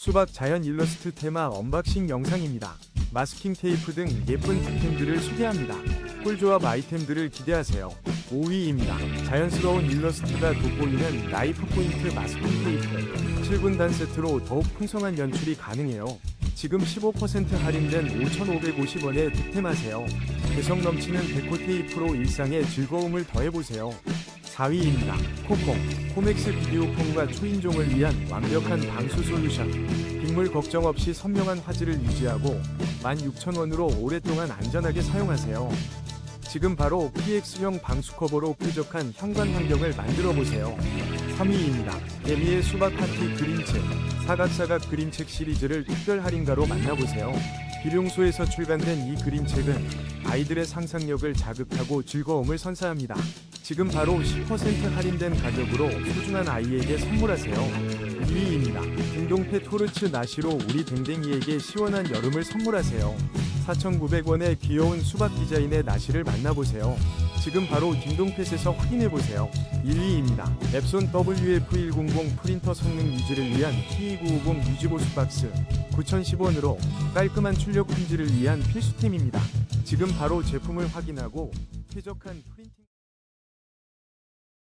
수박 자연 일러스트 테마 언박싱 영상입니다. 마스킹 테이프 등 예쁜 득템들을 소개합니다. 꿀조합 아이템들을 기대하세요. 5위입니다. 자연스러운 일러스트가 돋보이는 라이프 포인트 마스킹 테이프. 7분단 세트로 더욱 풍성한 연출이 가능해요. 지금 15% 할인된 5,550원에 득템하세요. 개성 넘치는 데코 테이프로 일상의 즐거움을 더해보세요. 4위입니다. 코콩. 코맥스 비디오폰과 초인종을 위한 완벽한 방수 솔루션. 빗물 걱정 없이 선명한 화질을 유지하고 16,000원으로 오랫동안 안전하게 사용하세요. 지금 바로 PX형 방수 커버로 쾌적한 현관 환경을 만들어 보세요. 3위입니다. 개미의 수박 파티 그림책. 사각사각 그림책 시리즈를 특별 할인가로 만나보세요. 비룡소에서 출간된 이 그림책은 아이들의 상상력을 자극하고 즐거움을 선사합니다. 지금 바로 10% 할인된 가격으로 소중한 아이에게 선물하세요. 2위입니다. 김동태 토르츠 나시로 우리 댕댕이에게 시원한 여름을 선물하세요. 4,900원의 귀여운 수박 디자인의 나시를 만나보세요. 지금 바로 김동펫에서 확인해보세요. 1위입니다. 앱손 WF100 프린터 성능 유지를 위한 T2950 유지보수 박스 9,010원으로 깔끔한 출력 품질을 위한 필수템입니다. 지금 바로 제품을 확인하고 쾌적한